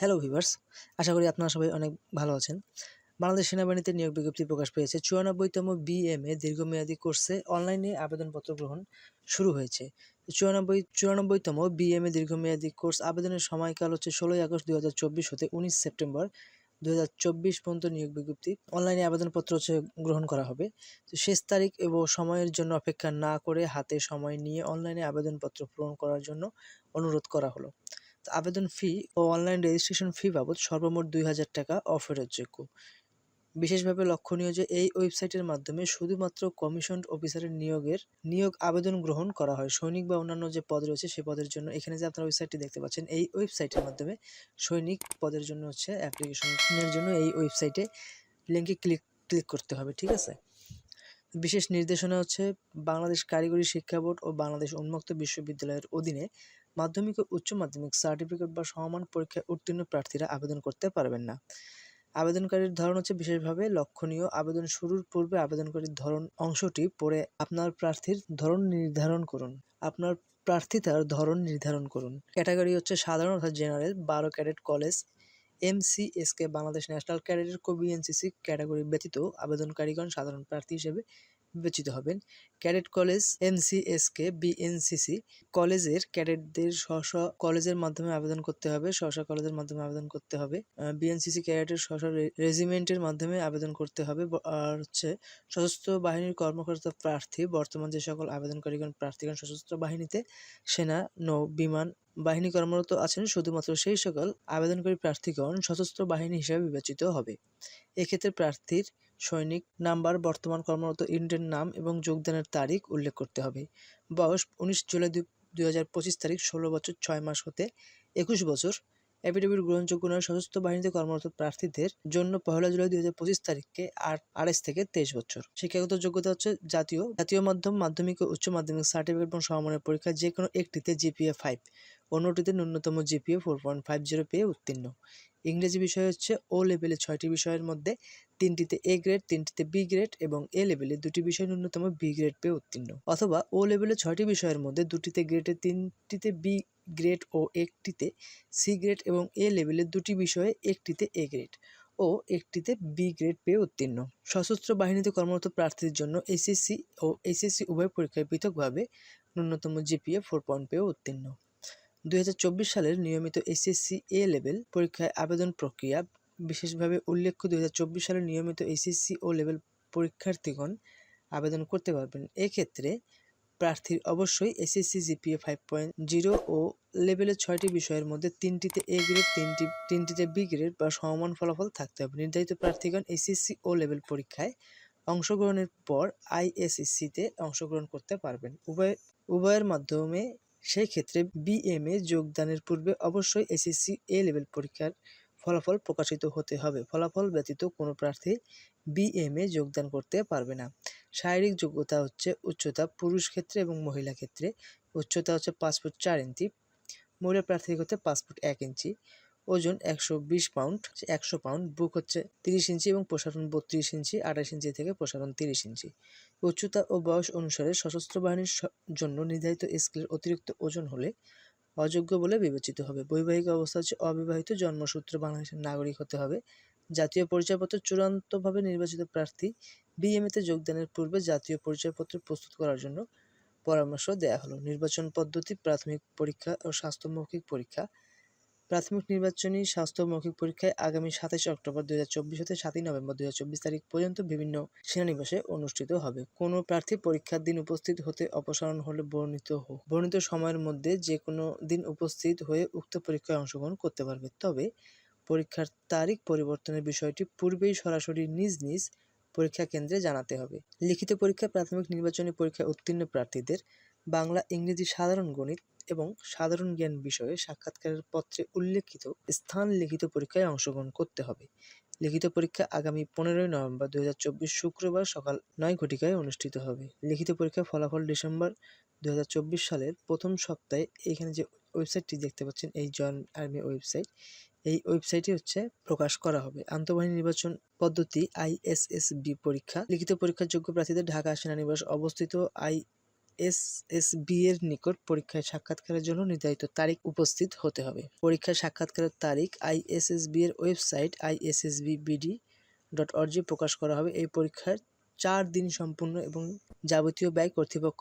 Hello viewers আশা করি আপনারা সবাই অনেক ভালো আছেন। বাংলাদেশ সেনাবাহিনীতে নিয়োগ বিজ্ঞপ্তি প্রকাশ পেয়েছে। চুরানব্বইতম বিএমএ দীর্ঘমেয়াদী কোর্সে অনলাইনে আবেদনপত্র গ্রহণ শুরু হয়েছে। চুরানব্বই চুরানব্বইতম বিএমএ দীর্ঘমেয়াদী কোর্স আবেদনের সময়কাল হচ্ছে ষোলোই আগস্ট দু হাজার চব্বিশ হতে উনিশ সেপ্টেম্বর দু হাজার চব্বিশ পর্যন্ত নিয়োগ বিজ্ঞপ্তি। অনলাইনে আবেদনপত্র হচ্ছে গ্রহণ করা হবে। তো শেষ তারিখ এবং সময়ের জন্য অপেক্ষা না করে হাতে সময় নিয়ে অনলাইনে আবেদনপত্র পূরণ করার জন্য অনুরোধ করা হলো। আবেদন ফি ও অনলাইন রেজিস্ট্রেশন ফি বাবদ সর্বমোট দুই হাজার টাকা অফেরতযোগ্য বিশেষভাবে লক্ষণীয় যে এই ওয়েবসাইটের মাধ্যমে শুধুমাত্র কমিশন অফিসারের নিয়োগের নিয়োগ আবেদন গ্রহণ করা হয়। সৈনিক বা অন্যান্য যে পদ রয়েছে সে পদের জন্য এখানে যে আপনারা ওয়েবসাইটটি দেখতে পাচ্ছেন, এই ওয়েবসাইটের মাধ্যমে সৈনিক পদের জন্য হচ্ছে অ্যাপ্লিকেশনের জন্য এই ওয়েবসাইটে লিঙ্কে ক্লিক ক্লিক করতে হবে, ঠিক আছে? বিশেষ নির্দেশনা হচ্ছে বাংলাদেশ কারিগরি শিক্ষা বোর্ড ও বাংলাদেশ উন্মুক্ত বিশ্ববিদ্যালয়ের অধীনে মাধ্যমিক ও উচ্চ মাধ্যমিক সার্টিফিকেট বা সমমান পরীক্ষায় উত্তীর্ণ প্রার্থীরা আবেদন করতে পারবেন না। আবেদনকারীর ধরন হচ্ছে বিশেষভাবে লক্ষণীয়। আবেদন শুরুর পূর্বে আবেদনকারীর ধরন অংশটি পড়ে আপনার প্রার্থীর ধরন নির্ধারণ করুন। আপনার প্রার্থিতার ধরন নির্ধারণ করুন। ক্যাটাগরি হচ্ছে সাধারণ অর্থাৎ জেনারেল, বারো ক্যাডেট কলেজ এমসিএসকে বাংলাদেশ ন্যাশনাল ক্যাডেটের কবি এনসিসি ক্যাটাগরি ব্যতীত আবেদনকারীগণ সাধারণ প্রার্থী হিসেবে বিবেচিত হবেন। ক্যাডেট কলেজ এমসিএসকে বিএনসিসি কলেজের ক্যাডেটদের স্ব স্ব কলেজের মাধ্যমে আবেদন করতে হবে, স্ব স্ব কলেজের মাধ্যমে আবেদন করতে হবে। বিএনসিসি ক্যাডেটের স্ব স্ব রেজিমেন্টের মাধ্যমে আবেদন করতে হবে। আর হচ্ছে সশস্ত্র বাহিনীর কর্মকর্তা প্রার্থী, বর্তমান যে সকল আবেদনকারীগণ, প্রার্থীগণ সশস্ত্র বাহিনীতে, সেনা, নৌ, বিমান বাহিনী কর্মরত আছেন শুধুমাত্র সেই সকল আবেদনকারী প্রার্থীগণ সশস্ত্র বাহিনী হিসেবে বিবেচিত হবে। এক্ষেত্রে প্রার্থীর সৈনিক নাম্বার, বর্তমান কর্মরত ইউনিটের নাম এবং যোগদানের তারিখ উল্লেখ করতে হবে। বয়স উনিশ জুলাই দুই হাজার পঁচিশ তারিখ, ষোলো বছর, ছয় মাস হতে একুশ বছর। অ্যাফিডেভিট গ্রহণযোগ্য নয়। সশস্ত্র বাহিনীতে কর্মরত প্রার্থীদের জন্য পহেলা জুলাই দুই হাজার পঁচিশ তারিখকে আট আড়াইশ থেকে তেইশ বছর। শিক্ষাগত যোগ্যতা হচ্ছে জাতীয় জাতীয় মাধ্যম, মাধ্যমিক ও উচ্চ মাধ্যমিক সার্টিফিকেট এবং সমমানের পরীক্ষা যে কোনো একটিতে জিপিএ ফাইভ অন্যটিতে ন্যূনতম GPA four point five zero পেয়ে উত্তীর্ণ। ইংরেজি বিষয় হচ্ছে ও লেভেলে ছয়টি বিষয়ের মধ্যে তিনটিতে এ গ্রেড তিনটিতে বি গ্রেড এবং এ লেভেলে দুটি বিষয় ন্যূনতম বি গ্রেড পেয়ে উত্তীর্ণ। অথবা ও লেভেলে ছয়টি বিষয়ের মধ্যে দুটিতে গ্রেডে তিনটিতে বি গ্রেড ও একটিতে সি গ্রেড এবং এ লেভেলের দুটি বিষয়ে একটিতে এ গ্রেড ও একটিতে বি গ্রেড পেয়ে উত্তীর্ণ। সশস্ত্র বাহিনীতে কর্মরত প্রার্থীদের জন্য এসএসসি ও এসএসসি উভয় পরীক্ষায় পৃথকভাবে ন্যূনতম জিপিএ ফোর পয়েন্ট পেয়ে উত্তীর্ণ। দুই হাজার চব্বিশ সালের নিয়মিত এসএসসি এ লেভেল পরীক্ষায় আবেদন প্রক্রিয়া, বিশেষভাবে উল্লেখ্য দুই হাজার চব্বিশ সালের নিয়মিত এসএসসি ও লেভেল পরীক্ষার্থীগণ আবেদন করতে পারবেন। এক্ষেত্রে প্রার্থীর অবশ্যই SSC GPA five point zero O লেভেলের ছয়টি বিষয়ের মধ্যে তিনটিতে এ গ্রেড তিনটি, তিনটিতে বি গ্রেড বা সমমান ফলাফল থাকতে হবে। নির্ধারিত প্রার্থীগণ এসএসসি ও লেভেল পরীক্ষায় অংশগ্রহণের পর আইএসএসসিতে অংশগ্রহণ করতে পারবেন। উভয়, উভয়ের মাধ্যমে সেই ক্ষেত্রে বিএমএ যোগদানের পূর্বে অবশ্যই এসএসসি এ লেভেল পরীক্ষার ফলাফল প্রকাশিত হতে হবে। ফলাফল ব্যতীত কোনো প্রার্থী বিএমএ যোগদান করতে পারবে না। শারীরিক যোগ্যতা হচ্ছে উচ্চতা, পুরুষ ক্ষেত্রে এবং মহিলা ক্ষেত্রে। উচ্চতা হচ্ছে পাঁচ ফুট চার ইঞ্চি। মহিলা প্রার্থী হতে পাঁচ ফুট এক ইঞ্চি। ওজন একশো বিশ পাউন্ড, একশো পাউন্ড। বুক হচ্ছে তিরিশ ইঞ্চি এবং প্রসারণ বত্রিশ ইঞ্চি, আঠাশ ইঞ্চি থেকে প্রসারণ তিরিশ ইঞ্চি। উচ্চতা ও বয়স অনুসারে সশস্ত্র বাহিনীর জন্য নির্ধারিত স্কেলের অতিরিক্ত ওজন হলে অযোগ্য বলে বিবেচিত হবে। বৈবাহিক অবস্থা হচ্ছে অবিবাহিত জন্মসূত্রে বাংলাদেশের নাগরিক হতে হবে। জাতীয় পরিচয়পত্র চূড়ান্তভাবে নির্বাচিত প্রার্থী বিএমএতে যোগদানের পূর্বে জাতীয় পরিচয়পত্র প্রস্তুত করার জন্য পরামর্শ দেওয়া হলো। নির্বাচন পদ্ধতি, প্রাথমিক পরীক্ষা ও স্বাস্থ্য মৌখিক পরীক্ষা। প্রাথমিক নির্বাচনী স্বাস্থ্য মৌখিক পরীক্ষায় আগামী সাতাশে অক্টোবর দুই হাজার চব্বিশ হতে সাতই নভেম্বর দুই হাজার চব্বিশ তারিখ পর্যন্ত বিভিন্ন সেনানিবাসে অনুষ্ঠিত হবে। কোনো প্রার্থী পরীক্ষার দিন উপস্থিত হতে অপসারণ হলে বর্ণিত হোক বর্ণিত সময়ের মধ্যে যে কোনো দিন উপস্থিত হয়ে উক্ত পরীক্ষায় অংশগ্রহণ করতে পারবে। তবে পরীক্ষার তারিখ পরিবর্তনের বিষয়টি পূর্বেই সরাসরি নিজ নিজ পরীক্ষা কেন্দ্রে জানাতে হবে। লিখিত পরীক্ষা প্রাথমিক নির্বাচনী পরীক্ষায় উত্তীর্ণ প্রার্থীদের বাংলা, ইংরেজি সাধারণ গণিত এবং সাধারণ জ্ঞান বিষয়ে সাক্ষাৎকারের পত্রে উল্লেখিত স্থান লিখিত পরীক্ষায় অংশগ্রহণ করতে হবে। লিখিত পরীক্ষা আগামী পনেরোই নভেম্বর দু হাজার চব্বিশ শুক্রবার সকাল নয় ঘটিকায় অনুষ্ঠিত হবে। লিখিত পরীক্ষার ফলাফল ডিসেম্বর দু হাজার চব্বিশ সালের প্রথম সপ্তাহে এখানে যে ওয়েবসাইটটি দেখতে পাচ্ছেন, এই জয়েন আর্মি ওয়েবসাইট এই ওয়েবসাইটে হচ্ছে প্রকাশ করা হবে। আন্তঃবাহিনী নির্বাচন পদ্ধতি আইএসএসবি পরীক্ষা। লিখিত পরীক্ষার যোগ্য প্রার্থীদের ঢাকা সেনানিবাস অবস্থিত আই আইএসএসবি এর নিকট পরীক্ষায় সাক্ষাৎকারের জন্য নির্ধারিত তারিখ উপস্থিত হতে হবে। পরীক্ষায় সাক্ষাৎকারের তারিখ আইএসএসবি এর website ISSB BD dot org প্রকাশ করা হবে। এই পরীক্ষার চার দিন সম্পূর্ণ এবং যাবতীয় ব্যয় কর্তৃপক্ষ